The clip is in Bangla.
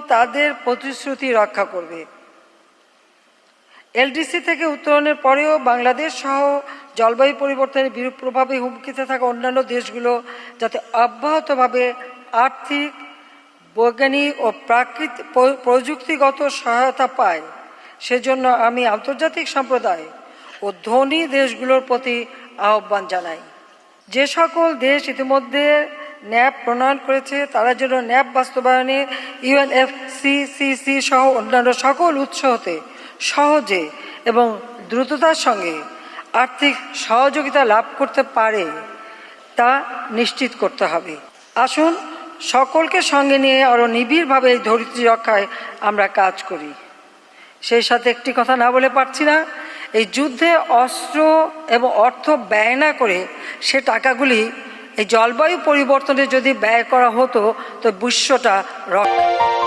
তাদের প্রতিশ্রুতি রক্ষা করবে। এলডিসি থেকে উত্তরণের পরেও বাংলাদেশ সহ জলবায়ু পরিবর্তনের বিরূপ প্রভাবে হুমকিতে থাকা অন্যান্য দেশগুলো যাতে অব্যাহতভাবে আর্থিক, বৈজ্ঞানিক ও প্রাকৃতিক প্রযুক্তিগত সহায়তা পায়, সেজন্য আমি আন্তর্জাতিক সম্প্রদায় ও ধনী দেশগুলোর প্রতি আহ্বান জানাই। যে সকল দেশ ইতিমধ্যে ন্যাপ প্রণয়ন করেছে। তারা যেন ন্যাপ বাস্তবায়নে ইউএনএফসিসিসি সহ অন্যান্য সকল উৎস হতে সহজে এবং দ্রুততার সঙ্গে আর্থিক সহযোগিতা লাভ করতে পারে তা নিশ্চিত করতে হবে। আসুন, সকলকে সঙ্গে নিয়ে আরও নিবিড়ভাবে এই ধরিত্রী রক্ষায় আমরা কাজ করি। সেই সাথে একটি কথা না বলে পারছি না, এই যুদ্ধে অস্ত্র এবং অর্থ ব্যয় না করে সে টাকাগুলি এই জলবায়ু পরিবর্তনে যদি ব্যয় করা হতো তো বিশ্বটা রক্ষা